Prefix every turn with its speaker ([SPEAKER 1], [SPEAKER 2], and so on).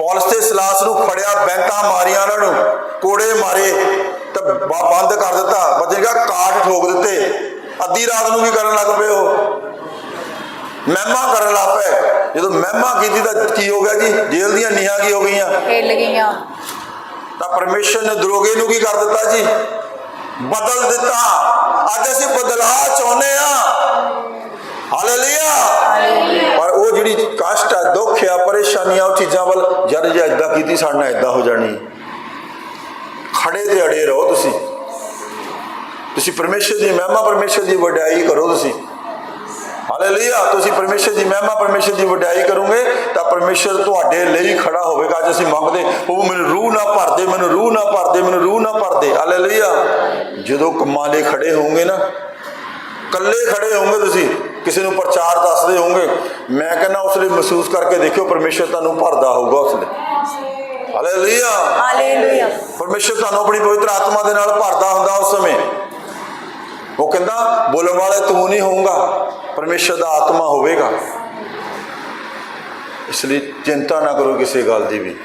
[SPEAKER 1] Police ਤੇ ਸਲਾਸ ਨੂੰ ਫੜਿਆ ਬੈਂਕਾਂ ਮਾਰੀਆਂ ਉਹਨਾਂ ਨੂੰ ਕੋੜੇ ਮਾਰੇ ਤੇ ਬੰਦ ਕਰ ਦਿੱਤਾ। ਬਚੇਗਾ ਕਾਟ ਠੋਕ ਦਿੱਤੇ। ਅੱਧੀ ਰਾਤ ਨੂੰ ਕੀ ਕਰਨ ਲੱਗ ਪਏ ਉਹ? ਮਹਿਮਾ ਕਰਨ ਲੱਗ ਪਏ। ਜਦੋਂ ਮਹਿਮਾ ਕੀਤੀ ਤਾਂ ਕੀ ਹੋ ਗਿਆ ਜੀ? ਜੇਲ੍ਹ ਦੀਆਂ ਨੀਹਾਂ ਕੀ ਹੋ ਗਈਆਂ?
[SPEAKER 2] ਹਿੱਲ ਗਈਆਂ।
[SPEAKER 1] ਤਾਂ ਪਰਮੇਸ਼ਰ ਨੇ ਦਰੋਗੇ ਨੂੰ ਕੀ ਕਰ ਦਿੱਤਾ ਜੀ? ਬਦਲ ਦਿੱਤਾ। ਅੱਜ ਅਸੀਂ ਬਦਲਾਅ ਚਾਹੁੰਦੇ ਆ ਹਾਲੇਲੂਇਆ। ਪਰ ਉਹ ਜਿਹੜੀ ਕਸ਼ਟ ਹੈ ਦੁੱਖ ਆ ਪਰੇਸ਼ਾਨੀਆਂ ਉਹ ਚੀਜ਼ਾਂ ਵੱਲ ਜਦ ਜੇ ਇਦਾਂ ਕੀਤੀ ਸਾਡੇ ਨਾਲ ਇਦਾਂ ਹੋ ਜਾਣੀ। ਖੜੇ ਤੇ ਅੜੇ ਰਹੋ ਤੁਸੀਂ। ਤੁਸੀਂ ਪਰਮੇਸ਼ਰ ਦੀ ਮਹਿਮਾ, ਪਰਮੇਸ਼ਰ ਦੀ ਵਡਿਆਈ ਕਰੋ ਤੁਸੀਂ। ਹਾਲੇਲੂਇਆ, ਤੁਸੀਂ ਪਰਮੇਸ਼ਰ ਦੀ ਮਹਿਮਾ, ਪਰਮੇਸ਼ਰ ਦੀ ਵਡਿਆਈ ਕਰੋਗੇ, ਤਾਂ ਪਰਮੇਸ਼ਰ ਤੁਹਾਡੇ ਲਈ ਖੜਾ ਹੋਵੇਗਾ। ਅੱਜ ਅਸੀਂ ਮੰਗਦੇ, ਉਹ ਮੈਨੂੰ ਰੂਹ ਨਾ ਭਰ ਦੇ ਮੈਨੂੰ ਰੂਹ ਨਾ ਭਰ ਦੇ ਮੈਨੂੰ ਰੂਹ ਨਾ ਭਰ ਦੇ ਹਾਲੇਲੂਇਆ। ਜਦੋਂ ਕੰਮਾਂ ਲਈ ਖੜੇ ਹੋਵੋਗੇ ਨਾ ਕੱਲੇ ਖੜੇ ਹੋਵੋਗੇ ਤੁਸੀਂ ਕਿਸੇ ਨੂੰ ਪ੍ਰਚਾਰ ਦੱਸਦੇ ਹੋਵੋਗੇ ਮੈਂ ਕਹਿੰਦਾ ਉਸ ਲਈ ਮਹਿਸੂਸ ਕਰਕੇ ਦੇਖਿਓ ਪਰਮੇਸ਼ਰ ਤੁਹਾਨੂੰ ਭਰਦਾ ਹੋਊਗਾ ਉਸ ਲਈ। ਹਾਲੇਲੂਇਆ।
[SPEAKER 2] ਹਾਲੇਲੂਇਆ।
[SPEAKER 1] ਪਰਮੇਸ਼ਰ ਤੁਹਾਨੂੰ ਆਪਣੀ ਪਵਿੱਤਰ ਆਤਮਾ ਦੇ ਨਾਲ ਭਰਦਾ ਹੁੰਦਾ ਉਸ ਸਮੇਂ। ਉਹ ਕਹਿੰਦਾ ਬੋਲਣ ਵਾਲਾ ਤੂੰ ਨਹੀਂ ਹੋਊਗਾ ਪਰਮੇਸ਼ਰ ਦਾ ਆਤਮਾ ਹੋਵੇਗਾ। ਇਸ ਲਈ ਚਿੰਤਾ ਨਾ ਕਰੋ ਕਿਸੇ ਗੱਲ ਦੀ ਵੀ।